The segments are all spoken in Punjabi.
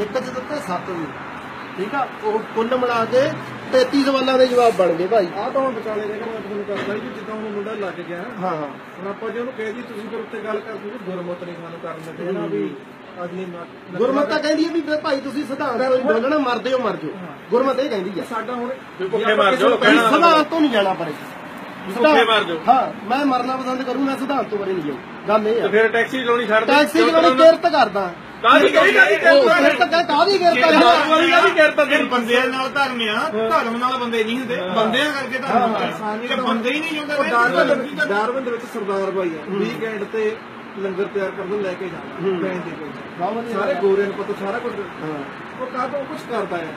ਇੱਕ ਚ ਦਿੱਤੇ 7 ਵੀ। ਠੀਕ ਆ? ਉਹ ਕੁੱਲ ਮਿਲਾ ਕੇ 33 ਸਵਾਲਾਂ ਦੇ ਜਵਾਬ ਬਣ ਗਏ ਭਾਈ। ਆਹ ਤਾਂ ਹੁਣ ਵਿਚਾਲੇ ਦੇ ਮੈਂ ਤੁਹਾਨੂੰ ਕਰਦਾ ਜੀ ਜਿੱਦਾਂ ਹੁਣ ਮੁੰਡਾ ਲੱਗ ਗਿਆ। ਹਾਂ। ਹਾਂ ਹੁਣ ਆਪਾਂ ਜੇ ਉਹਨੂੰ ਕਹੇ ਜੀ ਤੁਸੀਂ ਫਿਰ ਉੱਤੇ ਗੱਲ ਕਰ ਦੂਗੇ ਗੁਰਮਤ ਨਹੀਂ ਸਾਨੂੰ ਕਰਨ ਦਿੰਦੇ ਨਾ ਵੀ ਅਗਲੀ ਗੁਰਮਤਾ ਕਹਿੰਦੀ ਹੈ ਵੀ ਭਾਈ ਤੁਸੀਂ ਸਿਧਾਂਤ ਤੋਂ ਹੀ ਬੋਲਣਾ ਮਰਦੇ ਹੋ ਮਰ ਜਾਓ। ਗੁਰਮਤ ਇਹ ਕਹਿੰਦੀ ਆ। ਸਾਡਾ ਹੁਣ ਭੁੱਖੇ ਮਰ ਜਾਓ, ਵੀ ਸਿਧਾਂਤ ਤੋਂ ਨਹੀਂ ਜਾਣਾ ਪਰੇ। ਭੁੱਖੇ ਮਰ ਜਾਓ। ਹਾਂ ਮੈਂ ਮਰਨਾ ਪਸੰਦ ਕਰੂੰ ਮੈਂ ਸਿਧਾਂਤ ਤੋਂ ਪਰੇ ਨਹੀਂ ਜਾਊਂ। ਗੱਲ ਇਹ ਤੇ ਆ ਫਿਰ ਟੈਕਸੀ ਚਲਾਉਣੀ ਛੱਡ ਦੇ ਟੈਕਸੀ ਚਲਾਉਣੀ ਕਿਰਤ ਕਰਦਾ। ਫਿਰ ਬੰਦਿਆਂ ਨਾਲ ਧਰਮ ਆ ਧਰਮ ਨਾਲ ਬੰਦੇ ਨਹੀਂ ਹੁੰਦੇ। ਬੰਦਿਆਂ ਕਰਕੇ ਧਰਮ ਹੁੰਦਾ ਜੇ ਬੰਦੇ ਹੀ ਨਹੀਂ ਉਹ ਹੁੰਦੇ ਡਾਰਵਿਨ ਦੇ- ਡਾਰਵਿਨ ਦੇ ਵਿੱਚ ਸਰਦਾਰ ਆ। ਵੀਕਐਂਡ ਤੇ ਲੰਗਰ ਤਿਆਰ ਕਰਨ ਲੈ ਕੇ ਜਾਣਾ। ਪੈਣ ਦੇ ਸਾਰੇ ਗੋਰਿਆਂ ਨੂੰ ਪਤਾ ਸਾਰਾ ਕੁਝ। ਹਾਂ। ਉਹ ਕਾਹ ਤੋਂ ਕੁਝ ਕਰਦਾ ਹੈ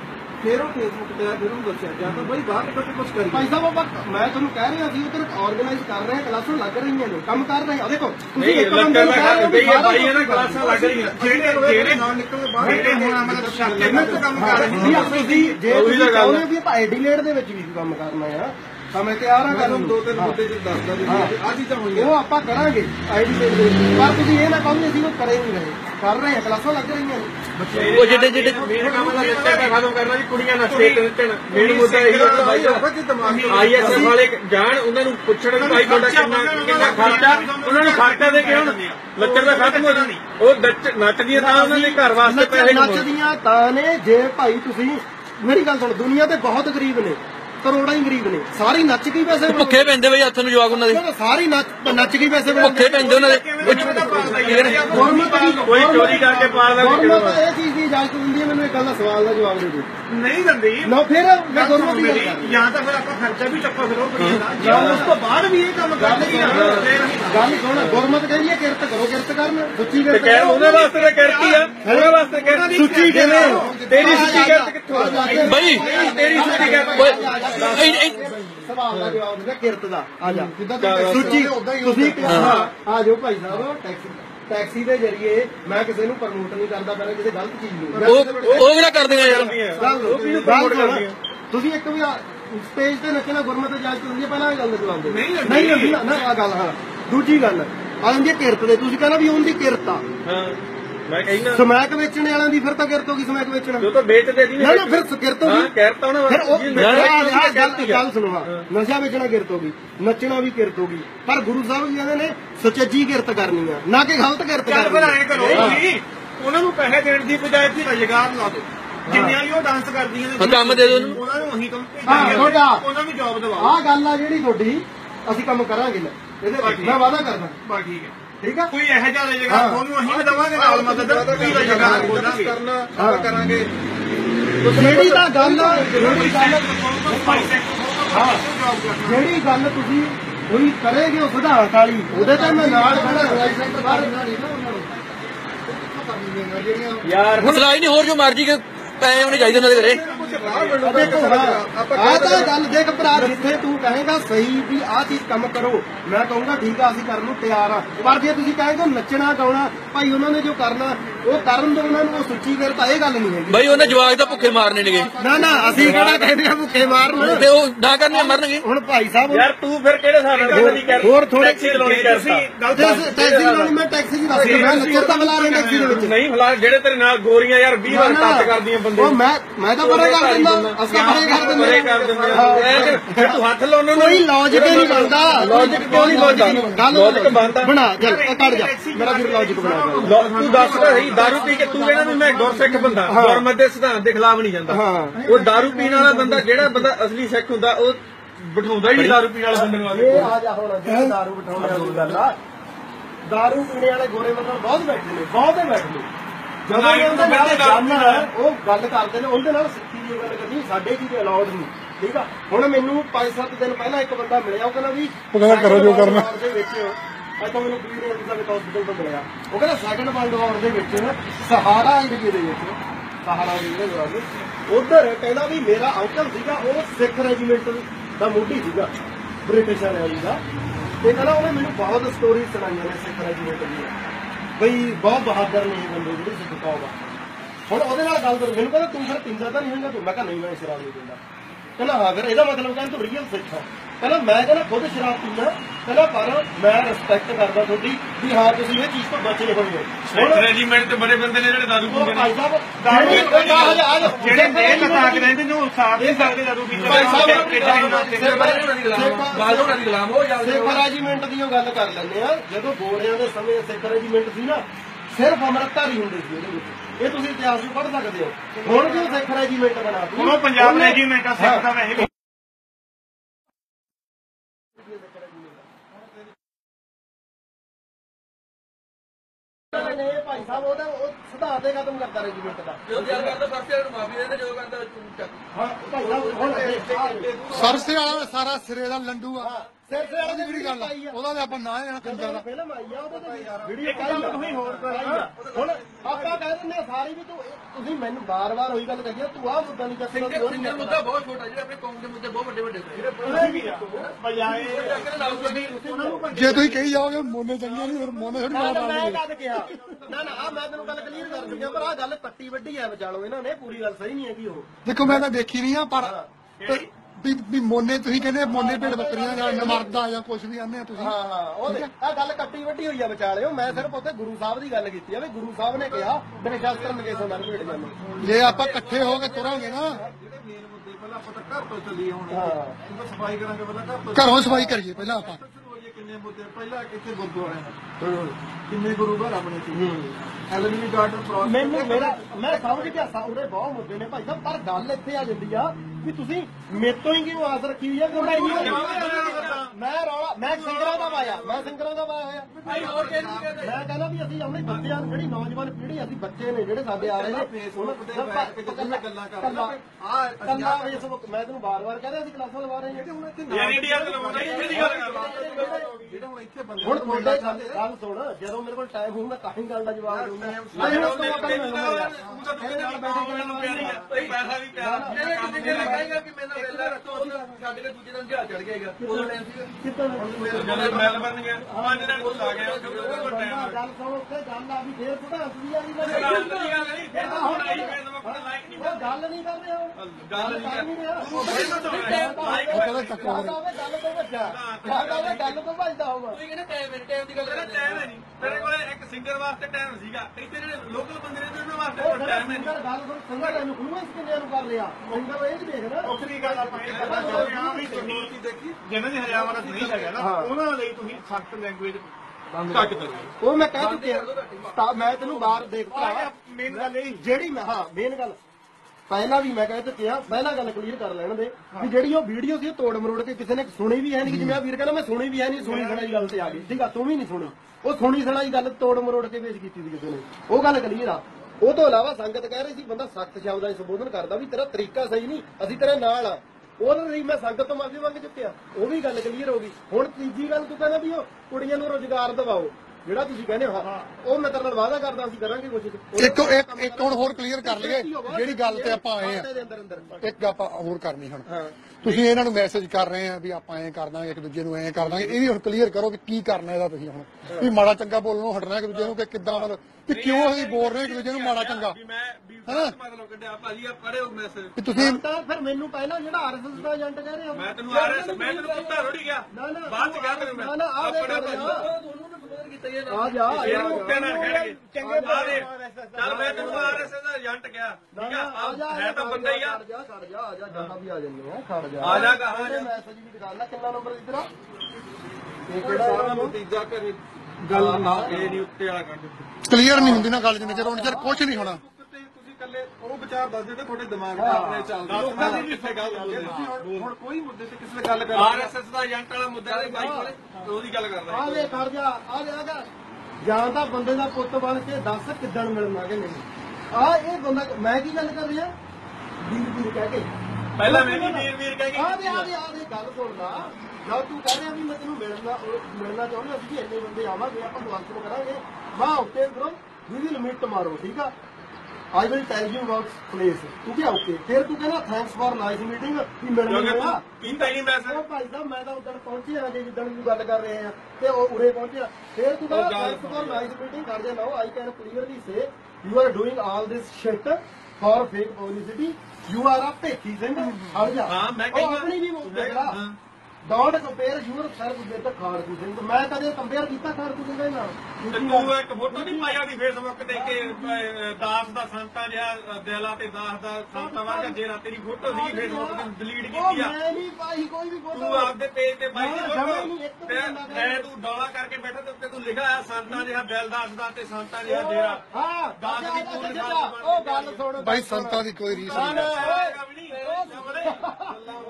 ਫਿਰ ਉਹ ਫੇਸਬੁੱਕ ਤੇ ਆ ਫਿਰ ਉਹਨੂੰ ਦੱਸਿਆ। ਜਾਂ ਤਾਂ ਬਾਈ ਬਾਹਰ ਨਿਕਲ ਕੇ ਕੁਝ ਕਰੀ ਭਾਈ ਸਾਹਿਬ ਆਪਾਂ ਮੈਂ ਤੁਹਾਨੂੰ ਕਹਿ ਰਿਹਾ ਸੀ ਉਧਰ ਆਰਗੇਨਾਈਜ਼ ਕਰ ਰਹੇ ਕਲਾਸਾਂ ਲੱਗ ਰਹੀਆਂ ਨੇ ਕੰਮ ਕਰ ਰਹੇ ਆ। ਦੇਖੋ ਤੁਸੀਂ ਨਹੀਂ ਇੱਕ ਬੰਦੇ ਨੂੰ ਕਹਿ ਰਹੇ ਬਾਈ ਕੁਛ ਇਹਨਾਂ ਕਲਾਸਾਂ ਲੱਗ ਰਹੀਆਂ। ਜਿਹੜੇ ਜਿਹੜੇ ਨਾਲ ਨਿਕਲ ਕੇ ਬਾਹਰ ਜਿਹੜੇ ਹੁਣ ਮਤਲਬ ਕੰਮ ਕਰ ਰਹੇ। ਵੀ ਆਪਾਂ ਤੁਸੀਂ ਜੇ ਤੁਸੀਂ ਹੋ ਵੀ ਆਪਾਂ ਐਡੀਲੇਟ ਦੇ ਵਿੱਚ ਵੀ ਕੰਮ ਕਰਨਾ ਆ? ਤਾਂ ਮੈਂ ਤਿਆਰ ਹਾਂ ਮੈਂ ਕਰਨ ਤੁਹਾਨੂੰ ਨੂੰ ਦੋ ਤਿੰਨ। ਮੁੱਦੇ ਚ ਦੱਸਦਾ ਹਾਂ। ਆ ਚੀਜ਼ਾਂ ਹੋਈਆਂ। ਉਹ ਆਪਾਂ ਕਰਾਂਗੇ। ਦੇ ਵਿੱਚ ਪਰ ਤੁਸੀਂ ਇਹ ਨਾ ਕਹੋ ਵੀ ਅਸੀਂ ਉਹ ਕਰੇ ਨਹੀਂ ਰਹੇ। ਕਰ ਰਹੇ ਹਾਂ ਕਲਾਸਾਂ ਲੱਗ ਰਹੀਆਂ ਨੇ। ਉਹ ਜਿਹੜੇ ਜਿਹੜੇ ਮੇਨ ਕੰਮ ਦਾ ਨਸ਼ੇ ਦਾ ਖਤਮ ਕਰਨਾ ਜੀ ਕੁੜੀਆਂ ਨਸ਼ੇ ਤੇ ਨੱਚਣ ਮੇਨ ਮੁੱਦਾ ਇਹੀ ਹੈ ਬਾਈ ਕਿ ਦਿਮਾਗ ਚ ਆਈਐਸਐਸ ਵਾਲੇ ਜਾਣ ਉਹਨਾਂ ਨੂੰ ਪੁੱਛਣ ਵੀ ਭਾਈ ਤੁਹਾਡਾ ਕਿੰਨਾ ਕਿੰਨਾ ਖਰਚਾ ਉਹਨਾਂ ਨੂੰ ਖਰਚਾ ਦੇ ਕੇ ਹੁਣ ਲੱਚਰ ਦਾ ਖਤਮ ਹੋ ਜਾਂਦੀ ਉਹ ਨੱਚ- ਨੱਚਦੀਆਂ ਤਾਂ ਉਹਨਾਂ ਦੇ ਘਰ ਵਾਸਤੇ ਪੈਸੇ ਨੱਚਦੀਆਂ ਤਾਂ ਨੇ। ਜੇ ਭਾਈ ਤੁਸੀਂ ਮੇਰੀ ਗੱਲ ਸੁਣ ਦੁਨੀਆ ਤੇ ਬਹੁਤ ਗਰੀਬ ਨੇ। ਕਰੋੜਾਂ ਹੀ ਗਰੀਬ ਨੇ। ਸਾਰੀ ਨੱਚ ਕੇ ਹੀ ਪੈਸੇ ਭੁੱਖੇ ਪੈਂਦੇ ਬਈ ਹੱਥ ਨੂੰ ਜਵਾਕ ਉਹਨਾਂ ਦੇ। ਸਾਰੀ ਨੱਚ ਨੱਚ ਕੇ ਹੀ ਪੈਸੇ ਭੁੱਖੇ ਪੈਂਦੇ ਉਹਨਾਂ ਦੇ। ਗਵਰਨਮੈਂਟ ਦੀ ਕੋਈ ਚੋਰੀ ਕਰਕੇ ਪਾਲਦਾ ਵੀ ਕਿਹੜਾ ਗਵਰਨਮੈਂਟ ਇਹ ਚੀਜ਼ ਦੀ ਇਜਾਜ਼ਤ ਦਿੰਦੀ ਹੈ ਮੈਨੂੰ ਇੱਕ ਗੱਲ ਦਾ ਸਵਾਲ ਦਾ ਜਵਾਬ ਦੇ ਦਿਓ। ਨਹੀਂ ਦਿੰਦੀ। ਨਾ ਫਿਰ ਮੈਂ ਗਵਰਨਮੈਂਟ ਦੀ ਗੱਲ ਕਰ ਰਿਹਾ। ਜਾਂ ਤਾਂ ਫਿਰ ਆਪਾਂ ਖਰਚਾ ਵੀ ਚੱਕੋ ਫਿਰ ਉਹ ਕੁੜੀਆਂ ਦਾ। ਜਾਂ ਉਸ ਤੋਂ ਬਾਅਦ ਵੀ ਇਹ ਕੰਮ ਕਰਦੇ ਨਾ ਫਿਰ ਅਸੀਂ ਗੱਲ ਸੁਣ। ਗੁਰਮਤ ਕਹਿੰਦੀ ਹੈ ਕਿਰਤ ਕਰੋ ਕਿਰਤ ਕਰਨ। ਸੁੱਚੀ ਤੇ ਕਿਰਤ ਕਹਿ ਉਹਨਾਂ ਵਾਸਤੇ ਤਾਂ ਕਿਰਤੀ ਆ। ਉਹਨਾਂ ਵਾਸਤੇ ਕਿਰਤੀ ਸੁੱਚੀ ਕਿਵੇਂ ਤੇਰੀ ਸੁੱਚੀ ਕਿਰਤ ਕਿੱਥੋਂ ਆ? ਬਈ ਤੇਰੀ ਸੁੱਚੀ ਕਿਰਤ ਓਏ ਇਹ- ਇਹ- ਸਵਾਲ ਦਾ ਜਵਾਬ ਦਿੰਦਾ ਕਿਰਤ ਦਾ। ਆ ਜਾ। ਸੁੱਚੀ ਤੁਸੀਂ ਹਾਂ ਆ? ਜਾਓ ਭਾਈ ਸਾਹਿਬ ਟੈਕਸੀ ਟੈਕਸੀ ਦੇ ਜਰੀਏ ਮੈਂ ਕਿਸੇ ਨੂੰ ਪ੍ਰਮੋਟ ਨਹੀਂ ਕਰਦਾ ਪਹਿਲਾਂ ਕਿਸੇ ਗਲਤ ਚੀਜ਼ ਨੂੰ ਉਹ ਉਹ ਵੀ ਨਾ ਕਰਦੀਆਂ ਯਾਰ। ਗੱਲ ਉਹ ਵੀ ਸੁਣੋ। ਕਰਦੀਆਂ। ਤੁਸੀਂ ਇੱਕ ਵੀ ਸਟੇਜ ਤੇ ਨੱਚਣਾ ਗੁਰਮਤ ਇਜਾਜ਼ਤ ਦਿੰਦੀ ਹੈ ਪਹਿਲਾਂ ਇਹ ਗੱਲ ਦਾ ਜਵਾਬ ਨਹੀਂ। ਨਹੀਂ ਨਾ ਨਾ ਆ ਗੱਲ ਹਾਂ। ਦੂਜੀ ਗੱਲ ਆ ਜਾਂਦੀ ਹੈ ਕਿਰਤ ਦੇ। ਤੁਸੀਂ ਕਹਿੰਦਾ ਵੀ ਉਹਦੀ ਕਿਰਤ ਆ। ਹਾਂ। ਮੈਂ ਕਹਿੰਦਾ ਸਮੈਕ ਵੇਚਣ ਵਾਲਿਆਂ ਦੀ ਫਿਰ ਤਾਂ ਕਿਰਤ ਹੋ ਗਈ ਸਮੈਕ ਵੇਚਣਾ। ਜੋ ਤਾਂ ਵੇਚਦੇ ਦੀ ਨਾ ਨਾ ਫਿਰ ਕਿਰਤ ਹੋ ਕਿਰਤ ਉਹਨਾਂ ਫਿਰ ਉਹ ਜੀ, ਗੱਲ। ਗੱਲ ਸੁਣੋ ਹਾਂ ਨਸ਼ਾ ਵੇਚਣਾ ਕਿਰਤ ਹੋ ਗਈ ਨੱਚਣਾ ਵੀ ਕਿਰਤ ਹੋ ਗਈ। ਪਰ ਗੁਰੂ ਸਾਹਿਬ ਜੀ ਕਹਿੰਦੇ ਨੇ ਸੁਚੱਜੀ ਕਿਰਤ ਕਰਨੀ ਆ ਨਾ ਕਿ ਗਲਤ ਕਿਰਤ ਕਰਨੀ ਐਂ ਕਰੋ ਤੁਸੀਂ ਉਹਨਾਂ ਨੂੰ ਪੈਸੇ ਦੇਣ ਦੀ ਬਜਾਏ ਤੁਸੀਂ ਰੁਜ਼ਗਾਰ ਲਾ ਦਿਓ। ਜਿੰਨੀਆਂ ਵੀ ਉਹ ਡਾਂਸ ਕਰਦੀਆਂ ਨੇ ਕੰਮ ਦੇ ਦਿਓ ਉਹਨੂੰ। ਉਹਨਾਂ ਨੂੰ ਉਹੀ ਕੰਮ ਹਾਂ, ਭੇਜਾਂਗੇ। ਉਹਨਾਂ ਨੂੰ ਜੌਬ ਦਿਵਾਓ। ਆਹ ਗੱਲ ਆ ਜਿਹੜੀ ਤੁਹਾਡੀ ਅਸੀਂ ਕੰਮ ਕਰਾਂਗੇ ਲੈ ਇਹਦੇ ਮੈਂ ਵਾਅਦਾ ਕਰਦਾ। ਬਸ ਠੀਕ ਹੈ। ਠੀਕ ਆ? ਕੋਈ ਇਹੋ ਜਿਹਾ। ਰੁਜ਼ਗਾਰ ਤੁਹਾਨੂੰ ਅਸੀਂ ਵੀ ਦੇਵਾਂਗੇ ਨਾਲ ਮਦਦ ਕੋਈ ਰੁਜ਼ਗਾਰ ਖੋਲਾਂਗੇ। ਕਰਨਾ ਕਰਾਂਗੇ। ਜਿਹੜੀ ਤਾਂ ਗੱਲ ਜਿਹੜੀ ਗੱਲ ਹਾਂ। ਜਿਹੜੀ ਗੱਲ ਤੁਸੀਂ ਕੋਈ ਕਰੇਗੇ ਉਹ ਸਿਧਾਂਤ ਵਾਲੀ ਉਹਦੇ ਤੇ ਮੈਂ ਨਾਲ ਖੜਾ ਯਾਰ ਮਸਲਾ ਹੀ ਨਹੀਂ ਹੋਰ ਜੋ ਮਰਜ਼ੀ ਕੇ ਪੈਸੇ ਹੋਣੇ ਚਾਹੀਦੇ ਉਹਨਾਂ ਦੇ ਘਰੇ। ਆ ਤਾਂ ਗੱਲ ਦੇਖ ਭਰਾ ਜਿੱਥੇ ਤੂੰ ਕਹੇਗਾ ਸਹੀ ਵੀ ਆਹ ਚੀਜ਼ ਕੰਮ ਕਰੋ ਮੈਂ ਕਹੂੰਗਾ ਠੀਕ ਆ ਅਸੀਂ ਕਰਨ ਨੂੰ ਤਿਆਰ ਆ। ਪਰ ਜੇ ਤੁਸੀਂ ਕਹੇਗੇ ਨੱਚਣਾ ਗਾਉਣਾ ਭਾਈ ਉਹਨਾਂ ਨੇ ਜੋ ਕਰਨਾ ਉਹ ਕਰਨ ਦੋ ਉਹਨਾਂ ਨੂੰ ਉਹ ਸੁੱਚੀ ਕਰ ਤਾਂ ਇਹ ਗੱਲ ਨਹੀਂ ਹੈਗੀ। ਬਈ ਉਹਨਾਂ ਜਵਾਕ ਤਾਂ ਭੁੱਖੇ ਮਾਰਨੇ ਨੇਗੇ। ਨਾ ਨਾ ਅਸੀਂ ਕਿਹੜਾ ਕਹਿੰਦੇ ਆ ਭੁੱਖੇ ਮਾਰਨ? ਤੇ ਉਹ ਨਾ ਕਰਨੇ ਮਰਨਗੇ। ਹੁਣ ਭਾਈ ਸਾਹਿਬ ਯਾਰ ਤੂੰ ਫਿਰ ਕਿਹੜੇ ਹਿਸਾਬ ਨਾਲ ਨਹੀਂ ਕਰ ਹੋਰ ਥੋੜੇ ਟੈਕਸੀ ਚਲਾਉਣੀ ਕਰਦਾ ਟੈਕਸੀ ਟੈਕਸੀ ਨਾਲ? ਮੈਂ ਟੈਕਸੀ ਦੀ ਦੱਸ ਮੈਂ ਨੱਚਰ ਤਾਂ ਬੁਲਾ ਰਿਹਾ ਟੈਕਸੀ ਦੇ ਵਿੱਚ। ਨਹੀਂ ਫਿਲਹਾਲ ਜਿਹੜੇ ਤੇਰੇ ਨਾਲ ਗੋਰੀਆਂ ਯਾਰ 20 ਵਾਰ। ਟੱਚ ਕਰਦੀਆਂ ਬੰਦੇ ਉਹ ਮੈਂ ਮੈਂ ਤਾਂ ਪਰੇ ਕਰ ਦਿੰਦਾ। ਅਸਾਂ ਪਰੇ ਕਰ ਦਿੰਦੇ। ਪਰੇ ਕਰ ਦਿੰਦੇ ਆ। ਤੂੰ ਹੱਥ ਲਾਉਣ ਨੂੰ ਕੋਈ ਲੌਜਿਕ ਨਹੀਂ ਬਣਦਾ। ਲੌਜਿਕ ਕਿਉਂ ਨਹੀਂ ਬਣਦਾ? ਗੱਲ Logic ਬਣਦਾ। ਬਣਾ ਚੱਲ ਕੱਢ ਜਾ। ਮੇਰਾ ਫਿਰ ਲੌਜਿਕ ਬਣਾ ਤੂੰ ਦੱਸ ਤਾਂ ਸਹੀ ਦਾਰੂ ਪੀ ਕੇ ਤੂੰ ਕਹਿੰਦਾ ਵੀ ਮੈਂ ਗੁਰਸਿੱਖ ਬੰਦਾ ਗੁਰਮਤ ਦੇ ਸਿਧਾਂਤ ਦੇ ਖਿਲਾਫ ਨਹੀਂ ਜਾਂਦਾ। ਹਾਂ। ਉਹ ਦਾਰੂ ਪੀਣ ਵਾਲਾ ਬੰਦਾ ਜਿਹੜਾ ਬੰਦਾ ਅਸਲੀ ਸਿੱਖ ਹੁੰਦਾ ਉਹ ਬਿਠਾਉਂਦਾ ਹੀ ਨਹੀਂ ਦਾਰੂ ਪੀਣ ਵਾਲੇ ਬੰਦੇ ਨੂੰ ਆ ਕੇ। ਇਹ ਆ ਜਾ ਹੁਣ ਜਿਹੜਾ ਦਾਰੂ ਬਿਠਾਉਣੇ ਵਾਲੀ ਗੱਲ ਆ। ਦਾਰੂ ਪੀਣੇ ਵਾਲੇ ਗੋਰੇ ਮਤਲਬ ਬਹੁਤ ਬੈਠੇ ਨੇ ਬਹੁਤ ਬੈਠੇ ਨੇ। ਜਦੋਂ ਉਹਦੇ ਨਾਲ ਗੱਲ ਉਹ ਗੱਲ ਕਰਦੇ ਨੇ ਉਹਦੇ ਨਾਲ ਸਿੱਖੀ ਦੀ ਗੱਲ ਕਰਨੀ ਸਾਡੇ ਕੀ ਅਲਾਉਡ ਨਹੀਂ ਠੀਕ ਆ? ਹੁਣ ਮੈਨੂੰ 5-7 ਦਿਨ ਪਹਿਲਾਂ ਇੱਕ ਬੰਦਾ ਮਿਲਿਆ ਉਹ ਕਹਿੰਦਾ ਵੀ ਕਹਿੰਦਾ ਕਰੋ ਜੋ ਕਰਨਾ। ਦੇ ਵਿੱਚ ਅੱਜ ਤਾਂ ਮੈਨੂੰ ਪੀਰ ਐਲੀਜ਼ਾਬੈਥ ਹਸਪੀਟਲ ਤੋਂ ਮਿਲਿਆ। ਉਹ ਕਹਿੰਦਾ ਸੈਕੰਡ ਵਰਲਡ ਵਾਰ ਦੇ ਵਿੱਚ ਸਹਾਰਾ ਏਰੀਏ ਦੇ ਵਿੱਚ ਸਹਾਰਾ ਦੇ ਜਿਹੜੇ ਉਧਰ ਕਹਿੰਦਾ ਵੀ ਮੇਰਾ ਅੰਕਲ ਸੀਗਾ ਉਹ ਸਿੱਖ ਰੈਜੀਮੈਂਟ ਦਾ ਮੋਢੀ ਸੀਗਾ ਬ੍ਰਿਟਿਸ਼ ਵਾਲਿਆਂ ਦਾ ਤੇ ਕਹਿੰਦਾ ਉਹਨੇ ਮੈਨੂੰ ਬਹੁਤ ਸਟੋਰੀ ਸੁਣਾਈਆਂ ਨੇ ਸਿੱਖ ਰੈਜੀਮੈਂਟ ਦੀਆਂ। ਬਈ, ਬਹੁਤ ਬਹਾਦਰ ਨੇ ਇਹ ਬੰਦੇ ਜਿਹੜੇ ਸਿੱਖ ਕੌਮ ਆ ਹੁਣ ਉਹਦੇ ਨਾਲ ਗੱਲ ਕਰ, ਮੈਨੂੰ ਕਹਿੰਦਾ ਤੂੰ ਫਿਰ ਪਿੰਦਾ ਤਾਂ ਨਹੀਂ ਹੁੰਦਾ ਤੂੰ। ਮੈਂ ਕਿਹਾ ਨਹੀਂ, ਮੈਂ ਸ਼ਰਾਬ ਨਹੀਂ ਪੀਂਦਾ ਕਹਿੰਦਾ, ਹਾਂ, ਫਿਰ ਇਹਦਾ ਮਤਲਬ ਕਹਿੰਦਾ ਤੂੰ ਰੀਅਲ ਸਿੱਖ ਆ। ਕਹਿੰਦਾ ਮੈਂ ਕਹਿੰਦਾ ਖੁਦ ਸ਼ਰਾਬ ਪੀਣਾ ਕਹਿੰਦਾ ਪਰ ਮੈਂ ਰਿਸਪੈਕਟ ਕਰਦਾ ਤੁਹਾਡੀ ਵੀ ਹਾਂ ਤੁਸੀਂ ਇਹ ਚੀਜ਼ ਤੋਂ ਬਚੇ ਹੋਏ ਹੋ ਰੈਜੀਮੈਂਟ ਤੇ ਬੜੇ ਬੰਦੇ ਨੇ ਜਿਹੜੇ ਦਾਰੂ ਉਹ ਪੀਂਦੇ ਭਾਈ ਨੇ ਸਾਹਿਬ ਜਿਹੜੇ ਨੇ ਲਤਾ ਕੇ ਰਹਿੰਦੇ ਨੇ ਉਹ ਸਾਥ ਨਹੀਂ ਸਕਦੇ ਦਾਰੂ ਪੀਂਦੇ ਭਾਈ ਸਾਹਿਬ ਬਾਜ਼ੋ ਨਾਲ ਗੁਲਾਮ ਹੋ ਜਾ ਸਿੱਖ ਰੈਜੀਮੈਂਟ ਦੀ ਉਹ ਗੱਲ ਕਰ ਲੈਂਦੇ ਆ। ਜਦੋਂ ਗੋਰਿਆਂ ਦੇ ਸਮੇਂ ਸਿੱਖ ਰੈਜੀਮੈਂਟ ਸੀ ਨਾ ਸਿਰਫ ਅੰਮ੍ਰਿਤਧਾਰੀ ਹੁੰਦੇ ਸੀ ਉਹਦੇ ਵਿੱਚ। ਇਹ ਤੁਸੀਂ ਇਤਿਹਾਸ ਨੂੰ ਪੜ੍ਹ ਸਕਦੇ ਹੋ। ਹੁਣ ਜੋ ਸਿੱਖ ਰੈਜੀਮੈਂਟ ਬਣਾਤੀ ਹੁਣ ਉਹ ਪੰਜਾਬ ਰੈਜੀਮੈਂਟ ਆ ਸਿੱਖ ਦਾ ਵੈਸੇ ਵੀ ਨੇ ਭਾਈ ਸਾਹਿਬ ਉਹਦਾ ਉਹ ਸੁਧਾਰ ਦੇ ਕਦਮ ਕਰਦਾ ਰੈਜੀਮੈਂਟ ਦਾ ਜੋ ਤਿਆਰ ਕਰਦਾ ਫਰਸੇ ਨੂੰ ਮਾਫੀ ਦੇ ਦੇ ਜੋ ਕਰਦਾ ਚੱਕ। ਹਾਂ ਭਾਈ ਸਾਹਿਬ ਹੁਣ ਇਹ- ਸਰਸੇ ਵਾਲਾ ਸਾਰਾ ਸਿਰੇ ਦਾ ਲੰਡੂ ਆ। ਸਿਰ ਤੇ ਵਾਲੀ ਉਹਦੀ ਕਿਹੜੀ ਗੱਲ ਆ। ਪਾਈ ਆ। ਉਹਦਾ ਤੇ ਆਪਾਂ ਨਾ ਲੈਣਾ ਕੰਜਰ ਦਾ ਫਿਲਮ ਆਈ ਆ ਉਹਦੇ ਤੇ ਵੀਡੀਓ ਪਾਈ ਆ ਤੁਸੀਂ ਹੋਰ ਕਰਾਈ ਹੁਣ ਆਪਾਂ ਕਹਿ ਦਿੰਦੇ ਆ ਸਾਰੀ ਵੀ ਤੂੰ ਤੁਸੀਂ ਮੈਨੂੰ ਬਾਰ-ਬਾਰ ਉਹੀ ਗੱਲ ਕਹੀ ਆ ਤੂੰ ਆਹ ਮੁੱਦਾ ਨਹੀਂ ਚੱਕਦਾ ਸਿੰਗਲ ਸਿੰਗਲ ਮੁੱਦਾ ਬਹੁਤ ਛੋਟਾ ਜਿਹੜਾ ਆਪਣੇ ਕੌਮ ਦੇ ਮੁੱਦੇ ਬਹੁਤ ਵੱਡੇ ਵੱਡੇ ਨੇ ਬਜਾਏ ਜੇ ਤੁਸੀਂ ਕਹੀ ਜਾਓਗੇ ਮੋਨੇ ਚੰਗੇ ਨਹੀਂ ਫਿਰ ਮੋਨੇ ਥੋੜੀ ਨਾ ਮੈਂ ਲਾਂਗੇ ਕਦ ਕਿਹਾ? ਨਾ ਨਾ ਆ ਮੈਂ ਤੈਨੂੰ ਗੱਲ ਕਲੀਅਰ ਕਰ ਦਿੰਦਾ ਪਰ ਆ ਗੱਲ ਕੱਟੀ ਵੱਡੀ ਆ ਵਿਚਾਲੋ ਇਹਨਾਂ ਨੇ ਪੂਰੀ ਗੱਲ ਸਹੀ ਨਹੀਂ ਹੈਗੀ ਉਹ। ਦੇਖੋ ਮੈਂ ਤਾਂ ਦੇਖੀ ਨਹੀਂ ਆ ਪਰ ਵੀ ਵੀ ਮੋਨੇ ਤੁਸੀਂ ਕਹਿੰਦੇ ਮੋਨੇ ਭੇਡ ਬੱਕਰੀਆਂ ਜਾਂ ਨਮਰਦਾ ਜਾਂ ਕੁਝ ਵੀ ਆਨੇ ਆ ਤੁਸੀਂ। ਹਾਂ ਹਾਂ ਉਹ ਆ ਗੱਲ ਕੱਟੀ ਵੱਡੀ ਹੋਈ ਆ ਵਿਚਾਲਿਓ ਮੈਂ ਸਿਰਫ ਉੱਥੇ ਗੁਰੂ ਸਾਹਿਬ ਦੀ ਗੱਲ ਕੀਤੀ ਆ ਵੀ ਗੁਰੂ ਸਾਹਿਬ ਨੇ ਕਿਹਾ ਮੇਰੇ ਸ਼ਾਸਤਰ ਨਗੇਸੋਂ ਨਾਲ ਭੇਟ ਜਾਂਦੇ। ਜੇ ਆਪਾਂ ਇਕੱਠੇ ਹੋ ਕੇ ਤੁਰਾਂਗੇ ਨਾ। ਜਿਹੜੇ ਮੇਨ ਮੁੱਦੇ ਪਹਿਲਾਂ ਆਪਾਂ ਤਾਂ ਘਰ ਤੋਂ ਚੱਲੀਏ ਹੁਣ ਸਫ਼ਾਈ ਕਰਾਂਗੇ ਪਹਿਲਾਂ ਘਰ ਤੋਂ ਘਰੋਂ ਸਫ਼ਾਈ ਕਰੀਏ ਪਹਿਲਾਂ ਆਪਾਂ। ਕਿੰਨੇ ਮੁੱਦੇ ਪਹਿਲਾਂ ਕਿੱਥੇ ਗੁਰਦੁਆਰੇ ਨੇ ਕਿੰਨੇ ਗੁਰੂ ਘਰ ਆਪਣੇ ਸੀ? ਐਲਮੀ ਗਾਰਡਨ ਪ੍ਰੋਸ ਮੈਨੂੰ ਮੇਰਾ ਮੈਂ ਸਮਝ ਗਿਆ ਸਾ ਉਹਦੇ ਬਹੁਤ ਮੁੱਦੇ ਨੇ ਭਾਈ ਸਾਹਿਬ ਪਰ ਗੱਲ ਇੱਥੇ ਆ ਜਾਂਦੀ ਆ ਵੀ ਤੁਸੀਂ ਮੇਤੋਂ ਹੀ ਕਿਉਂ ਆਸ ਰੱਖੀ ਹੋਈ ਆ? ਕਿ ਮੈਂ ਮੈਂ ਰੌਲਾ ਮੈਂ ਸਿੰਗਰਾਂ ਦਾ ਪਾਇਆ ਮੈਂ ਸਿੰਗਰਾਂ ਦਾ ਪਾਇਆ ਹੋਇਆ। ਮੈਂ ਕਹਿੰਦਾ ਵੀ ਅਸੀਂ ਆਪਣੇ ਬੱਚਿਆਂ ਨੂੰ ਜਿਹੜੀ ਨੌਜਵਾਨ ਪੀੜ੍ਹੀ ਅਸੀਂ ਬੱਚੇ ਨੇ ਜਿਹੜੇ ਸਾਡੇ ਆ ਰਹੇ ਨੇ ਫੇਸਬੁੱਕ ਤੇ ਬੈਠ ਕੇ ਜਦੋਂ ਮੈਂ ਗੱਲਾਂ ਕਰਦਾ ਆ ਕੱਲਾ ਫੇਸਬੁੱਕ ਮੈਂ ਤੈਨੂੰ ਵਾਰ-ਵਾਰ ਕਹਿੰਦਾ ਅਸੀਂ ਕਲਾਸਾਂ ਲਵਾ ਰਹੇ ਹਾਂ। ਹੁਣ ਇੱਥੇ ਯਾਰ ਇੰਡੀਆ ਤੋਂ ਲਵਾਉਣਾ ਇੱਥੇ ਦੀ ਗੱਲ ਕਰ ਜਿਹੜਾ ਹੁਣ ਇੱਥੇ ਬੰਦੇ ਹੁਣ ਤੁਹਾਡੇ ਗੱਲ ਗੱਲ ਸੁਣ ਜਦੋਂ ਮੇਰੇ ਕੋਲ ਟਾਈਮ ਹੋਊਗਾ ਤਾਂ ਹੀ ਗੱਲ ਦਾ ਜਵਾਬ ਦਊਂਗਾ। ਨਹੀਂ ਹੁਣ ਤੋਂ ਪੈਸਾ ਵੀ ਪਿਆ ਜਿਹੜੇ ਕਿਸੇ ਨੇ ਕਹੇਗਾ ਕਿ ਮੈਨੂੰ ਵੇਲਾ ਰੱਖੋ ਉਹਦੀ ਛੱਡ ਕੇ ਦੂਜੇ ਦਿਨ ਜਹਾਜ਼ ਚੜ ਜਾਏਗਾ ਉਦੋਂ ਟਾਈਮ ਸੀਗਾ। ਕਿੱਦਾਂ ਜਦੋਂ ਮੈਲਬਰਨ ਗਿਆ ਪੰਜ ਦਿਨ ਕੋਲ ਆ ਗਿਆ ਉਹਦੇ ਕੋਲ ਟਾਈਮ ਗੱਲ ਸੁਣ ਉੱਥੇ ਗੱਲ ਆ ਵੀ ਫੇਰ ਥੋੜਾ ਹੱਸਦੀ ਆ ਵੀ ਮੈਂ ਨਹੀਂ ਫਿਰ ਤਾਂ ਹੁਣ ਆਈ ਮੈਂ ਤਾਂ ਆਪਣਾ ਲਾਈਕ ਨਹੀਂ ਉਹ ਗੱਲ ਨਹੀਂ ਕਰ ਰਿਹਾ ਉਹ। ਗੱਲ ਨਹੀਂ ਕਰ ਰਿਹਾ। ਉਹ ਕਹਿੰਦਾ ਚੱਕੋ ਗੱਲ ਤੋਂ ਭੱਜਾ ਗੱਲ ਗੱਲ ਤੋਂ ਭੱਜਦਾ ਹੋਊਗਾ। ਤੁਸੀਂ ਕਹਿੰਦੇ ਟਾਈਮ ਹੈ ਟਾਈਮ ਦੀ ਗੱਲ ਕਰਦੇ ਟਾਈਮ ਹੈ ਨਹੀਂ। ਤੇਰੇ ਕੋਲ ਇੱਕ ਸਿੰਗਰ ਵਾਸਤੇ ਟਾਈਮ ਸੀਗਾ। ਇੱਥੇ ਜਿਹੜੇ ਲੋਕਲ ਬੰਦੇ ਨੇ ਉਹਨਾਂ ਵਾਸਤੇ ਉਹ ਫਿਰ ਟਾਈਮ ਹੈ ਨਹੀਂ। ਗੱਲ ਸੁਣ ਸਿੰਗਰ ਇਹਨੂੰ ਇਨਫਲੂਐਂਸ ਕਿੰਨਿਆਂ ਨੂੰ ਕਰ ਲਿਆ? ਸਿੰਗਰ ਇਹ ਵੀ ਦੇਖਣਾ ਉਸਰੀ ਗੱਲ ਆਪਾਂ ਇਹ ਕਰਨਾ ਚਾਹੁੰਦੇ ਹਾਂ ਵੀ ਤੁਸੀਂ ਦੇਖੀ ਜਿਹਨਾਂ ਦੀ ਹਜ਼ਾਰਾਂ ਨਹੀਂ ਹੈਗਾ ਨਾ ਹਾਂ। ਉਹਨਾਂ ਲਈ ਤੁਸੀਂ ਸਖਤ ਲੈਂਗੁਏਜ ਘੱਟ ਕਰੋ। ਉਹ ਮੈਂ ਕਹਿ ਚੁੱਕਿਆ ਤਾਂ ਮੈਂ ਤੈਨੂੰ ਬਾਹਰ ਦੇਖਦਾ ਮੇਨ ਗੱਲ ਇਹ। ਜਿਹੜੀ ਮੈਂ ਹਾਂ ਮੇਨ ਗੱਲ। ਪਹਿਲਾਂ ਵੀ ਮੈਂ ਕਹਿ ਪਹਿਲਾਂ ਗੱਲ ਕਲੀਅਰ ਕਰ ਲੈਣ ਦੇ ਵੀ ਜਿਹੜੀ ਉਹ ਵੀਡੀਓ ਸੀ ਤੋੜ ਮਰੋੜ ਕੇ ਕਿਸੇ ਨੇ ਸੁਣੀ ਵੀ ਹੈ ਨਹੀਂ ਜਿਵੇਂ ਆ ਵੀਰ ਕਹਿੰਦਾ ਮੈਂ ਸੁਣੀ ਵੀ ਹੈ ਨਹੀਂ ਸੁਣੀ ਸੁਣਾਈ ਗੱਲ ਤੇ ਆ ਗਈ। ਠੀਕ ਆ ਤੂੰ ਵੀ ਨਹੀਂ ਸੁਣੀ ਉਹ ਸੁਣੀ ਸੁਣਾਈ ਗੱਲ ਤੋੜ ਮਰੋੜ ਕੇ ਪੇਸ਼ ਕੀਤੀ ਸੀ ਕਿਸੇ ਨੇ। ਉਹ ਗੱਲ ਕਲੀਅਰ ਆ। ਉਹ ਤੋਂ ਇਲਾਵਾ ਸੰਗਤ ਕਹਿ ਰਹੀ ਸੀ ਬੰਦਾ ਸਖਤ ਸ਼ਬਦਾਂ 'ਚ ਸੰਬੋਧਨ ਕਰਦਾ ਵੀ ਤੇਰਾ ਤਰੀਕਾ ਸਹੀ ਨਹੀਂ ਅਸੀਂ ਤੇਰੇ ਨਾਲ ਆ। ਉਹਦੇ ਲਈ ਮੈਂ ਸੰਗਤ ਤੋਂ ਮਾਫੀ ਮੰਗ ਚੁੱਕਿਆ। ਉਹ ਵੀ ਗੱਲ ਕਲੀਅਰ ਹੋ ਗਈ। ਹੁਣ ਤੀਜੀ ਗੱਲ ਤੂੰ ਕਹਿੰਦਾ ਵੀ ਉਹ ਕੁੜੀਆਂ ਨੂੰ ਰੋਜ਼ਗਾਰ ਦਿਵਾਓ ਜਿਹੜਾ ਤੁਸੀਂ ਕਹਿੰਦੇ ਹੋ ਉਹ ਮੈਂ ਤੇਰੇ ਨਾਲ ਵਾਅਦਾ ਕਰਦਾ ਅਸੀਂ ਕਰਾਂਗੇ ਕੁਝ ਇੱਕ ਇੱਕ ਇੱਕ ਹੁਣ ਹੋਰ ਕਲੀਅਰ ਕਰ ਲਈਏ ਜਿਹੜੀ ਗੱਲ ਤੇ ਆਪਾਂ ਆਏ ਆ। ਇੱਕ ਆਪਾਂ ਹੋਰ ਕਰਨੀ ਹੁਣ। ਹਾਂ। ਤੁਸੀਂ ਇਹਨਾਂ ਨੂੰ ਮੈਸੇਜ ਕਰ ਰਹੇ ਆ ਵੀ ਆਪਾਂ ਐਂ ਕਰ ਦਾਂਗੇ ਇੱਕ ਦੂਜੇ ਨੂੰ ਐਂ ਕਰ ਦਾਂਗੇ ਇਹ ਵੀ ਹੁਣ ਕਲੀਅਰ ਕਰੋ ਵੀ ਕੀ ਕਰਨਾ ਇਹਦਾ ਤੁਸੀਂ ਹੁਣ। ਵੀ ਮਾੜਾ ਚੰਗਾ ਬੋਲਣੋਂ ਹਟਣਾ ਇੱਕ ਦੂਜੇ ਨੂੰ ਕਿ ਕਿੱਦਾਂ ਮਤਲਬ ਵੀ ਕਿਉਂ ਅਸੀਂ ਬੋਲ ਰਹੇ ਇੱਕ ਦੂਜੇ ਨੂੰ ਮਾੜਾ ਚੰਗਾ? ਵੀ ਮੈਂ ਵੀ ਹਾਂ। ਮਤਲਬ ਕੱਢਿਆ ਭਾਜੀ ਆ ਪੜਿਓ ਮੈਸੇਜ ਵੀ ਤੁਸੀਂ ਤਾਂ ਫਿਰ ਮੈਨੂੰ ਪਹਿਲਾਂ ਜਿਹੜਾ ਆਰਐਸਐਸ ਦਾ ਏਜੰਟ ਕਹਿ ਰਹੇ ਹੋ ਮੈਂ ਤੈਨੂੰ ਆ ਰਿਹਾ ਮੈਂ ਤੈਨੂੰ ਕੁੱਤਾ ਥੋੜੀ ਗਿਆ ਨਾ ਨਾ ਬਾਅਦ ਚ ਕਹਿ ਤੈਨੂੰ ਮੈਂ। ਨਾ ਨਾ ਆ ਦੇ ਆਪਣਾ ਭਾਜੀ। ਤੁਹਾਨੂੰ ਨੇ ਸੰਬੋਧਨ ਕੀਤਾ ਹੀ ਹੈ ਨਾ। ਆ ਜਾ ਇਹ ਨਾਲ ਖੜ ਗਏ ਚੰਗੇ RSS ਚੱਲ ਮੈਂ ਤੈਨੂੰ ਆਰਐਸਐਸ ਦਾ ਏਜੰਟ ਕਿਹਾ। ਨਾ ਠੀਕ ਨਾ ਆ? ਆ ਜਾ ਹੈ ਤਾਂ ਬੰਦਾ ਹੀ ਆ। ਖੜ ਜਾ ਖੜ ਜਾ ਆ ਜਾ ਗਾਣਾ ਵੀ ਆ ਜੰਨੇ ਆ ਖੜ ਜਾ। ਆ ਜਾ ਕਹਾਂ ਜਾ। ਮੈਸੇਜ ਵੀ ਦਿਖਾ ਲੈ ਕਿੰਨਾ ਨੰਬਰ ਇਧਰ ਆ। ਇਹ ਸਾਰਾ ਕਿਹੜਾ ਨਤੀਜਾ ਕਰੇ ਗੱਲ ਨਾ ਇਹ ਨਹੀਂ ਉੱਤੇ ਵਾਲਾ ਕੱਢ ਕਲੀਅਰ ਨਹੀਂ ਹੁੰਦੀ ਨਾ ਗੱਲ ਜਿੰਨੇ ਚਿਰ ਉਹਨਾਂ ਚਿਰ ਕੁਝ ਨਹੀਂ ਹੋਣਾ। ਤੇ ਤੁਸੀਂ ਕੱਲੇ ਉਹ ਵਿਚਾਰ ਦੱਸ ਜਿਹੜੇ ਤੁਹਾਡੇ ਦਿਮਾਗ 'ਚ ਆਪਣੇ ਚੱਲਦੇ। ਲੋਕਾਂ ਦੀ ਵੀ ਗੱਲ ਜੇ ਤੁਸੀਂ ਹੁਣ ਹੁਣ ਕੋਈ ਮੁੱਦੇ ਤੇ ਕਿਸੇ ਨਾਲ ਗੱਲ ਕਰ ਆਰਐਸਐਸ ਦਾ ਏਜੰਟ ਵਾਲਾ ਮੁੱਦਾ ਤੇ ਬਾਈਕ ਵਾਲੇ ਉਹਦੀ ਗੱਲ ਕਰਦਾ ਆ ਵੇ ਖੜ ਜਾ ਆ ਜਾ ਆ ਜਾ। ਜਾਂ ਤਾਂ ਬੰਦੇ ਦਾ ਪੁੱਤ ਬਣ ਕੇ ਦੱਸ ਕਿੱਦਣ ਮਿਲਣਾ ਕਿ ਨਹੀਂ। ਆ ਇਹ ਬੰਦਾ ਮੈਂ ਕੀ ਗੱਲ ਕਰ ਰਿਹਾ? ਵੀਰ ਵੀਰ ਕਹਿ ਕੇ। ਪਹਿਲਾਂ ਮੈਂ ਵੀ ਵੀਰ ਵੀਰ ਕਹਿ ਕੇ ਆ ਦੇ ਆ ਦੇ ਆ ਦੇ ਗੱਲ ਸੁਣਦਾ ਜਦ ਤੂੰ ਕਹਿ ਰਿਹਾ ਵੀ ਮੈਂ ਤੈਨੂੰ ਮਿਲਣਾ ਮਿਲਣਾ ਚਾਹੁੰਦਾ ਸੀ ਇੰਨੇ ਬੰਦੇ ਆਵਾਂਗੇ ਆਪਾਂ ਦੁਆਲਸਮ ਕਰਾਂਗੇ। ਵਾਹ okay bro we will meet tomorrow ਠੀਕ ਆ? I will tell you about place ਤੂੰ ਕਿਹਾ ਓਕੇ ਫਿਰ ਤੂੰ ਕਹਿੰਦਾ ਥੈਂਕਸ ਫਾਰ ਨਾਈਸ ਮੀਟਿੰਗ ਵੀ ਮਿਲਣਾ ਹੋਇਆ ਕੀਤਾ ਹੀ ਮੈਂ ਸਰ। ਭਾਈ ਸਾਹਿਬ ਮੈਂ ਤਾਂ ਉਦੋਂ ਪਹੁੰਚਿਆ ਜੇ ਜਿੱਦਣ ਤੂੰ ਗੱਲ ਕਰ ਰਹੇ ਆ। ਤੇ ਉਹ ਉਰੇ ਪਹੁੰਚਿਆ। ਫਿਰ ਤੂੰ ਕਹਿੰਦਾ ਥੈਂਕਸ ਫਾਰ ਨਾਈਸ ਮੀਟਿੰਗ ਕਰ ਦੇ now I can clear the say you are doing all this shit for fake publicity you are a ਭੇਖੀ Singh ਹਟ ਜਾ ਹਾਂ, ਮੈਂ ਉਹ ਕਹੀਂਗਾ। ਆਪਣੀ ਵੀ ਹਾਂ। Don't compare yourself with Khadku Singh ਮੈਂ ਕਦੇ ਕੰਪੇਅਰ ਕੀਤਾ ਖਾੜਕੂ ਸਿੰਘ ਦੇ ਨਾਲ। ਤੇ ਤੂੰ ਇੱਕ ਫੋਟੋ ਨਹੀਂ ਪਾਈ ਉਹਦੀ ਫੇਸਬੁੱਕ ਤੇ ਕਿ ਅਹ, ਦਾਸ ਦਾ ਸੰਤਾ ਜਿਹਾ ਦਿਲਾ ਤੇ ਦਾਸ ਦਾ ਸੰਤਾ ਵਰਗਾ ਜਿਹੜਾ ਤੇਰੀ ਫੋਟੋ ਸੀ ਫੇਸਬੁੱਕ ਤੇ ਡਿਲੀਟ ਉਹ ਕੀਤੀ ਆ? ਮੈਂ ਨਹੀਂ ਪਾਈ ਕੋਈ ਵੀ ਫੋਟੋ। ਤੂੰ ਆਪਦੇ ਪੇਜ ਤੇ ਪਾਈ ਜਮਾਂ ਹੀ ਨਹੀਂ, ਫੋਟੋ ਤੇ ਵੀ ਮੈਂ ਤੂੰ ਡੋਲਾ ਕਰਕੇ ਬੈਠਾ ਤੇ ਉੱਤੇ ਤੂੰ ਲਿਖਿਆ ਆ ਸੰਤਾ ਜਿਹਾ ਦਿਲ ਦਾਸ ਦਾ ਤੇ ਸੰਤਾ ਜਿਹਾ ਡੇਰਾ ਹਾਂ ਦਾਸ ਦੀ ਪੂਰਨ ਉਹ ਗੱਲ ਸੁਣ ਬਾਈ ਸੰਤਾਂ ਦੀ ਕੋਈ ਰੀਸ ਨਹੀਂ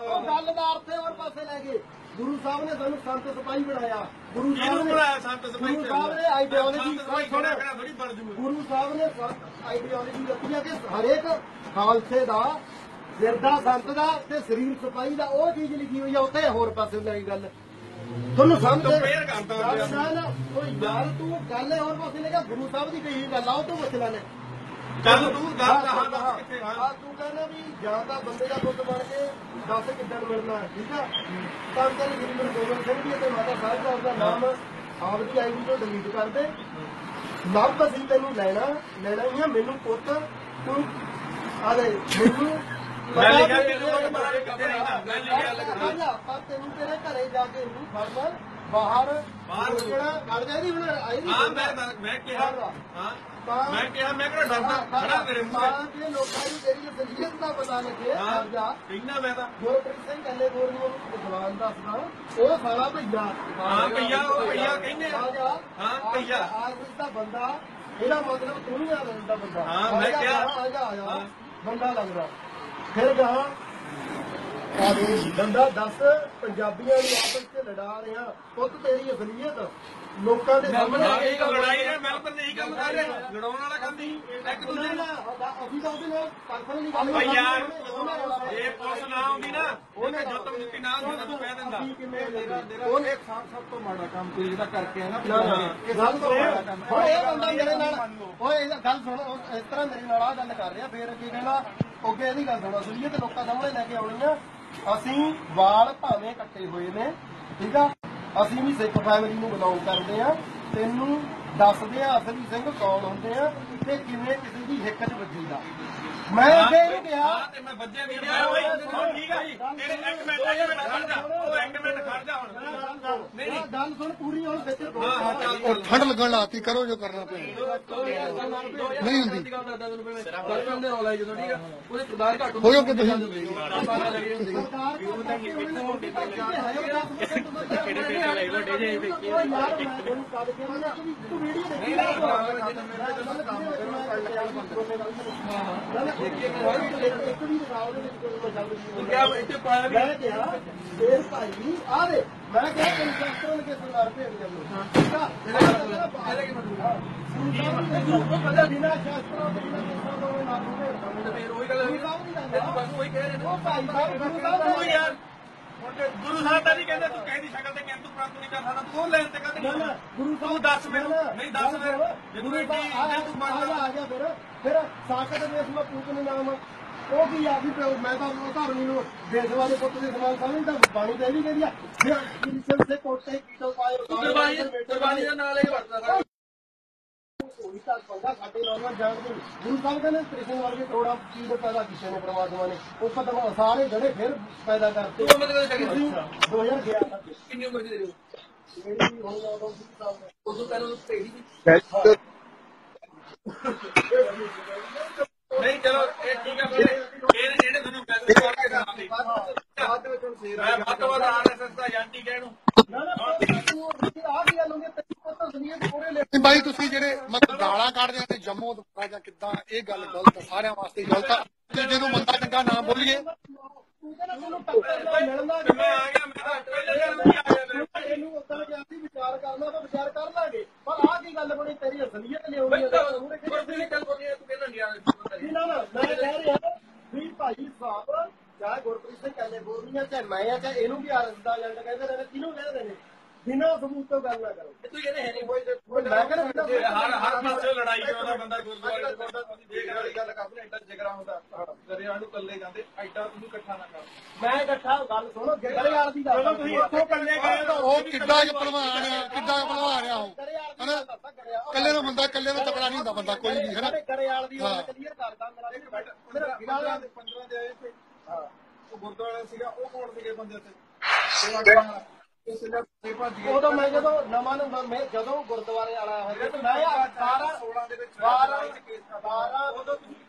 ਉਹ ਗੱਲ ਦਾ ਅਰਥ ਹੈ ਹੋਰ ਪਾਸੇ ਲੈ ਗਏ। ਗੁਰੂ ਸਾਹਿਬ ਨੇ ਸਾਨੂੰ ਸੰਤ ਸਿਪਾਹੀ ਬਣਾਇਆ। ਗੁਰੂ ਸਾਹਿਬ ਨੇ ਬਣਾਇਆ ਸੰਤ ਸਪਾਈ ਗੁਰੂ ਸਾਹਿਬ ਨੇ ਆਈਡੀਓਲੋਜੀ ਥੋੜੀ ਬਣ ਜੂਗਾ। ਗੁਰੂ ਸਾਹਿਬ ਨੇ ਆਈਡੀਓਲੋਜੀ ਰੱਖੀ ਕਿ ਹਰੇਕ ਖਾਲਸੇ ਦਾ ਸਿਰ ਦਾ ਸੰਤ ਦਾ ਤੇ ਸਰੀਰ ਸਪਾਹੀ ਦਾ ਉਹ ਚੀਜ਼ ਲਿਖੀ ਹੋਈ ਆ ਉੱਥੇ ਹੋਰ ਪਾਸੇ ਲੈ ਗਈ ਗੱਲ। ਤੁਹਾਨੂੰ ਸਮਝ Compare ਕਰਦਾ। ਨਾ ਨਾ ਉਹ ਯਾਰ ਤੂੰ ਗੱਲ ਹੋਰ ਪਾਸੇ ਲੈ ਗਿਆ ਗੁਰੂ ਸਾਹਿਬ ਦੀ ਕਹੀ ਗੱਲ ਆ ਉਹ ਤੋਂ ਪੁੱਛ ਲੈਣੇ ਚੱਲ ਤੂੰ ਗੱਲ ਦਾ ਹਾਂ ਦੱਸ ਕਿੱਥੇ ਹਾਂ ਤੂੰ ਕਹਿੰਦਾ ਵੀ ਜਾਂ ਤਾਂ ਬੰਦੇ ਦਾ ਪੁੱਤ ਬਣ ਕੇ ਦੱਸ ਕਿੱਦਾਂ ਮਿਲਣਾ ਠੀਕ ਆ? ਤਾਂ ਤੇਰੀ ਗੁਰੂ ਗੁਰੂ ਗੋਬਿੰਦ ਸਿੰਘ ਜੀ ਤੇ ਮਾਤਾ ਸਾਹਿਬ ਦਾ ਉਹਦਾ ਨਾਮ ਆਪਦੀ ਆਈਡੀ ਤੋਂ ਡਿਲੀਟ ਕਰ ਦੇ। ਲੱਭ ਅਸੀਂ ਤੈਨੂੰ ਲੈਣਾ ਲੈਣਾ ਹੀ ਆ। ਮੈਨੂੰ ਪੁੱਤ ਤੂੰ ਆਦੇ ਮੈਨੂੰ ਮੈਂ ਲਿਖਿਆ ਤੈਨੂੰ ਕਿੱਥੇ ਰਹਿਣਾ, ਮੈਂ ਲਿਖਿਆ। ਹਾਂ, ਪਰ ਤੈਨੂੰ ਤੇਰੇ ਘਰੇ ਜਾ ਕੇ ਨਹੀਂ ਫੜਨਾ ਬਾਹਰ ਬਾਹਰ। ਰੋਕਣਾ ਕਰ ਜਾਏਗੀ ਹੁਣ ਆਈ ਨਹੀਂ ਹਾਂ ਮੈਂ ਮੈਂ ਕਿਹਾ ਹਾਂ। ਮੈਂ ਕਿਹਾ ਮੈਂ ਕਿਹੜਾ ਡਰਦਾ ਖੜਾ ਤੇਰੇ ਮੂੰਹ ਤਾਂ ਕਿ ਲੋਕਾਂ ਨੂੰ ਤੇਰੀ ਅਸਲੀਅਤ ਦਾ ਪਤਾ ਲੱਗੇ ਹਾਂ ਕਰ ਜਾ ਕਹਿੰਦਾ ਮੈਂ ਤਾਂ ਗੁਰਪ੍ਰੀਤ ਸਿੰਘ ਕੱਲੇ ਗੋਰ ਨੂੰ ਵਿਦਵਾਨ ਦੱਸਦਾ ਉਹ ਸਾਰਾ ਭਈਆ ਹਾਂ, ਭਈਆ, ਉਹ ਭਈਆ ਕਹਿੰਦੇ ਆ। ਹਾਂ, ਭਈਆ। ਆਰਮਿਸ ਦਾ ਬੰਦਾ ਇਹਦਾ ਮਤਲਬ ਤੂੰ ਨਹੀਂ ਆ ਦਾ ਬੰਦਾ ਹਾਂ, ਮੈਂ ਕਿਹਾ। ਆ ਜਾ ਆ ਜਾ ਹਾਂ। ਬੰਦਾ ਲੱਗਦਾ ਫਿਰ ਗਾ ਬੰਦਾ ਦੱਸ ਪੰਜਾਬੀਆਂ ਨੂੰ ਆਪਸ ਵਿੱਚ ਲੜਾ ਰਿਹਾ। ਪੁੱਤ ਤੇਰੀ ਅਸਲੀਅਤ ਲੋਕਾਂ ਦੇ ਸਾਹਮਣੇ ਇਹ ਲੜਾਈ ਹੈ ਮੈਲਬਨ ਨੇ ਇਹੀ ਕੰਮ ਕਰ ਰਿਹਾ। ਲੜਾਉਣ ਵਾਲਾ ਕੰਮ ਨਹੀਂ। ਇੱਕ ਨਾ, ਦੂਜੇ ਨਾ, ਨੂੰ ਅਸੀਂ ਤਾਂ ਉਹਦੇ ਨਾਲ ਪਰਸਨਲੀ ਗੱਲ ਓ ਯਾਰ ਉਹਨੇ ਰੌਲਾ ਪਾਇਆ। ਇਹ ਪੁਲਿਸ ਨਾ ਆਉਂਦੀ ਨਾ ਉਹਨੇ ਜੋਤਮ ਦਿੱਤੀ ਨਾ ਹੁੰਦੀ ਤਾਂ ਤੂੰ ਕਹਿ ਦਿੰਦਾ। ਅਸੀਂ ਕਿਵੇਂ ਤੇਰਾ ਤੇਰਾ ਉਹਨੇ ਇਹ ਸਭ ਸਭ ਤੋਂ ਮਾੜਾ ਕੰਮ ਤੂੰ ਜਿਹੜਾ ਕਰਕੇ ਆ ਨਾ ਨਾ ਨਾ। ਇਹ ਗੱਲ ਸਭ ਤੋਂ ਸੁਣ ਮਾੜਾ ਕੰਮ ਹੁਣ ਇਹ ਬੰਦਾ ਮੇਰੇ ਨਾਲ ਓਏ ਇਹ ਗੱਲ ਸੁਣ ਇਸ ਤਰ੍ਹਾਂ ਮੇਰੇ ਨਾਲ ਆ ਗੱਲ ਕਰ ਰਿਹਾ ਫੇਰ ਕੀ ਕਹਿੰਦਾ? ਅੱਗੇ ਇਹਦੀ ਗੱਲ ਸੁਣ ਅਸਲੀਅਤ ਲੋਕਾਂ ਸਾਹਮਣੇ ਲੈ ਕੇ ਆਉਣੀ ਆ। ਅਸੀਂ ਵਾਲ ਭਾਵੇਂ ਕੱਟੇ ਹੋਏ ਨੇ, ਠੀਕ ਆ? ਅਸੀਂ ਵੀ ਸਿੱਖ ਫੈਮਿਲੀ ਨੂੰ ਬਿਲੋਂਗ ਕਰਦੇ ਆ। ਤੈਨੂੰ ਦੱਸਦੇ ਆ ਅਸਲੀ ਸਿੰਘ ਕੌਣ ਹੁੰਦੇ ਆ ਤੇ ਕਿਵੇਂ ਕਿਸੇ ਦੀ ਹਿੱਕ 'ਚ ਵੱਜੀਦਾ ਮੈਂ ਅੱਗੇ ਇਹਨੂੰ ਕਿਹਾ ਹਾਂ ਤੇ ਮੈਂ ਵੱਜਿਆ ਵੀ ਗਿਆ ਓਏ ਹੁਣ ਠੀਕ ਆ ਜੀ। ਤੇਰੇ ਇੱਕ ਮਿੰਟ ਇੱਕ ਮਿੰਟ ਖੜ ਜਾ। ਉਹ ਇੱਕ ਮਿੰਟ ਖੜ ਜਾ ਹੁਣ। ਨਹੀਂ ਨਹੀਂ। ਗੱਲ ਸੁਣ ਪੂਰੀ ਹੁਣ ਵਿੱਚ ਹਾਂ ਹਾਂ ਚੱਲ ਉਹ ਠੰਡ ਲੱਗਣ ਲਾਤੀ ਕਰੋ ਜੋ ਕਰਨਾ ਪਿਆ ਨਹੀਂ ਹੁੰਦੀ। ਗੱਲ ਦੱਸਦਾ ਤੈਨੂੰ ਪਹਿਲਾਂ ਸਰਕਾਰ ਦੇ ਰੌਲਾ ਜਦੋਂ ਠੀਕ ਆ ਉਹਦੇ ਘੱਟ ਕਿ ਤੁਸੀਂ ਕਿਹੜੇ ਜੇ ਵੇਖੀ ਕੇ ਤੂੰ ਵੀਡੀਓ ਦੇਖੀ ਦੇ ਨਹੀਂ ਵੀ ਮੈਂ ਕਿਹਾ ਫੇਰ ਭਾਈ ਆ ਦੇ ਮੈਂ ਕਿਹਾ ਸ਼ਾਸਤਰਾਂ ਦੇ ਸਰਦਾਰ ਭੇਜ ਦਿੰਦਾ ਠੀਕ ਆ ਇਹਦਾ ਕੀ ਮਤਲਬ ਉਹ ਕਹਿੰਦਾ ਬਿਨਾ ਸ਼ਾਸਤਰਾਂ ਦੇ ਬਿਨਾ ਕਿਸਾਂ ਤੋਂ ਨਾ ਭੇਜਦਾ ਫੇਰ ਉਹੀ ਗੱਲ ਦੀ। ਬਸ ਉਹੀ ਉਹ ਭਾਈ ਸਾਹਿਬ ਤੂੰ ਦਾ ਯਾਰ ਗੁਰੂ ਸਾਹਿਬ ਤਾਂ ਨਹੀਂ ਕਹਿੰਦੇ ਤੂੰ ਕਹਿੰਦੀ ਸ਼ਕਲ ਤੇ ਕਿੰਤੂ ਪ੍ਰੰਤੂ ਨਹੀਂ ਕਰ ਸਕਦਾ ਤੂੰ ਉਹ ਲੈਣ ਤੇ ਨਹੀਂ ਗੁਰੂ ਤੂੰ ਦੱਸ ਮੈਨੂੰ ਨਹੀਂ ਦੱਸ ਸੁਣ, ਜੇ ਤੂੰ ਸਾਹਿਬ ਜੇ ਤੂੰ ਆ ਮੰਨਦਾ ਆ ਗਿਆ ਫਿਰ ਫਿਰ ਸਾਕਤ ਦੇ ਇਸ ਪੂਤ ਨੇ ਨਾਮ ਉਹ ਕੀ ਆ ਵੀ ਪਿਓ ਮੈਂ ਤਾਂ ਉਹ ਧਰਮੀ ਨੂੰ ਦੇਸ਼ਵਾ ਦੇ ਪੁੱਤ ਦੇ ਸਮਾਨ ਸਮਝਦਾ ਬਾਣੀ ਤੇ ਇਹ ਵੀ ਕਹਿੰਦੀ ਆ ਫਿਰ ਕ੍ਰਿਸ਼ਨ ਸੇ ਕੋਟੇ ਕੀਟੋ ਪਾਏ ਕੁਰਬਾਨੀ ਕੁਰਬਾਨੀ ਦਾ ਨਾਂ ਲੈ ਕੇ ਵਰਤਦਾ। ਕੋਈ ਤਾਂ ਬੰਦਾ ਸਾਡੇ ਨਾਲੋਂ ਜਾਣਦੇ ਨਹੀਂ। ਗੁਰੂ ਸਾਹਿਬ ਕਹਿੰਦੇ ਕ੍ਰਿਸ਼ਨ ਵਰਗੇ ਕਰੋੜਾਂ ਚੀਜ਼ ਪੈਦਾ ਕੀਤੇ ਨੇ ਪ੍ਰਮਾਤਮਾ ਨੇ। ਉਹ ਕਦਮ ਸਾਰੇ ਗੜੇ ਫਿਰ ਪੈਦਾ ਕਰਤੇ। ਤੂੰ ਮਤਲਬ ਕਦੇ ਤੁਸੀਂ 2011 ਤੱਕ। ਕਿੰਨੀ ਉਮਰ ਦੀ ਰਹੀ ਜਿਹੜੀ ਹੁਣ ਉਦੋਂ ਗੁਰੂ ਸਾਹਿਬ ਨੇ ਉਦੋਂ ਤੈਨੂੰ ਭੇਜੀ ਸੀ? ਨਹੀਂ ਚਲੋ ਇਹ ਠੀਕ ਆ ਫਿਰ ਜਿਹੜੇ ਤੁਹਾਨੂੰ ਕਰਕੇ ਬਾਅਦ ਵਿੱਚ ਹੁਣ ਫੇਰ ਮੈਂ ਵੱਧ ਤੋਂ ਵੱਧ ਆਰਐਸਐਸ ਦਾ ਏਜੰਟ ਹੀ ਬਾਈ ਤੁਸੀਂ ਜਿਹੜੇ ਮਤਲਬ ਗਾਲਾਂ ਕੱਢਦੇ ਆ ਤੇ ਜੰਮੋ ਦੁਬਾਰਾ ਜਾਂ ਕਿੱਦਾਂ ਇਹ ਗੱਲ ਗਲਤ ਆ ਸਾਰਿਆਂ ਵਾਸਤੇ ਗਲਤ ਆ। ਤੇ ਜਦੋਂ ਬੰਦਾ ਚੰਗਾ ਨਾ ਬੋਲੀਏ। ਤੂੰ ਕਹਿੰਦਾ ਤੈਨੂੰ ਟੱਕਰ ਮਿਲਣਾ ਤੇ ਮੈਂ ਆ ਗਿਆ ਮੈਂ ਤਾਂ ਪਹਿਲੇ ਦਿਨ ਵੀ ਆ ਗਿਆ ਮੈਂ ਇਹਨੂੰ ਉਦਾਂ ਕਿ ਅਸੀਂ ਵਿਚਾਰ ਕਰਨਾ ਤਾਂ ਵਿਚਾਰ ਕਰ ਲਾਂਗੇ ਪਰ ਆਹ ਕੀ ਗੱਲ ਬਣੀ ਤੇਰੀ ਅਸਲੀਅਤ ਲਿਆਉਣੀ ਹੈ ਦੱਸ ਮੂਹਰੇ ਕਿਹੜੀ ਕੁਰਸੀ ਕੈਲੀਫੋਰਨੀਆ ਤੂੰ ਕਹਿੰਦਾ ਇੰਡੀਆ ਨਹੀਂ, ਨਾ ਨਾ ਮੈਂ ਕਹਿ ਰਿਹਾ ਵੀ ਭਾਈ ਸਾਹਿਬ ਚਾਹੇ ਗੁਰਪ੍ਰੀਤ ਸਿੰਘ ਕੈਲੀਫੋਰਨੀਆ ਚਾਹੇ ਮੈਂ ਆ ਚਾਹੇ ਇਹਨੂੰ ਵੀ ਆਰਐਸ ਦਾ ਏਜੰਟ ਕਹਿੰਦੇ ਨੇ ਕਿਹਨੂੰ ਕਹਿੰਦੇ ਨੇ? ਬਿਨਾਂ ਸਬੂਤ ਤੋਂ ਗੱਲ ਨਾ ਕਰੋ। ਤੂੰ ਕਹਿੰਦੇ ਹੈ ਨਹੀਂ। ਮੈਂ ਕਹਿੰਦਾ ਹਰ ਹਰ ਪਾਸੇ ਲੜਾਈ ਚਾਹੁੰਦਾ ਬੰਦਾ ਗੁਰਦੁਆਰੇ ਚ ਦੇਖ ਵਾਲੀ ਗੱਲ ਕਰਦੇ ਐਡਾ ਜਿਗਰਾ ਹੁੰਦਾ। ਦਰਿਆ ਨੂੰ ਕੱਲੇ ਜਾਂਦੇ ਐਡਾ ਤੁਸੀਂ ਇਕੱਠਾ ਨਾ ਕਰ। ਮੈਂ ਇਕੱਠਾ ਗੱਲ ਸੁਣੋ ਗੜੇਵਾਲ ਦੀ ਗੱਲ ਤੁਸੀਂ ਇੱਥੋਂ ਕੱਲੇ ਗਏ ਤਾਂ ਉਹ ਕਿੱਡਾ ਜਿਹਾ ਭਲਵਾਨ ਆ ਕਿੱਡਾ ਭਲਵਾਨ ਆ ਉਹ। ਹਨਾ? ਕੱਲੇ ਨੂੰ ਬੰਦਾ ਕੱਲੇ ਨੂੰ ਤਕੜਾ ਨਹੀਂ ਹੁੰਦਾ ਬੰਦਾ ਕੋਈ ਵੀ ਹਨਾ? ਗੜੇਵਾਲ ਦੀ ਹਾਂ। ਗੱਲ ਕਲੀਅਰ ਕਰਦਾ ਮੇਰਾ ਮੇਰਾ 15 ਦੇ 15 ਦੇ ਆਏ ਤੇ ਹਾਂ ਉਹ ਗੁਰਦੁਆਰਾ ਸੀਗਾ ਉਹ ਕੌਣ ਸੀਗੇ ਬੰਦੇ ਤੇ ਉਦੋਂ ਮੈਂ ਜਦੋਂ ਨਵਾਂ ਨੰਬਰ ਮੈਂ ਜਦੋਂ ਗੁਰਦੁਆਰੇ ਵਾਲਾ ਹੋਇਆ ਤੇ ਮੈਂ 12 16 ਦੇ ਵਿੱਚ 12 12 ਉਦੋਂ ਤੁਸੀਂ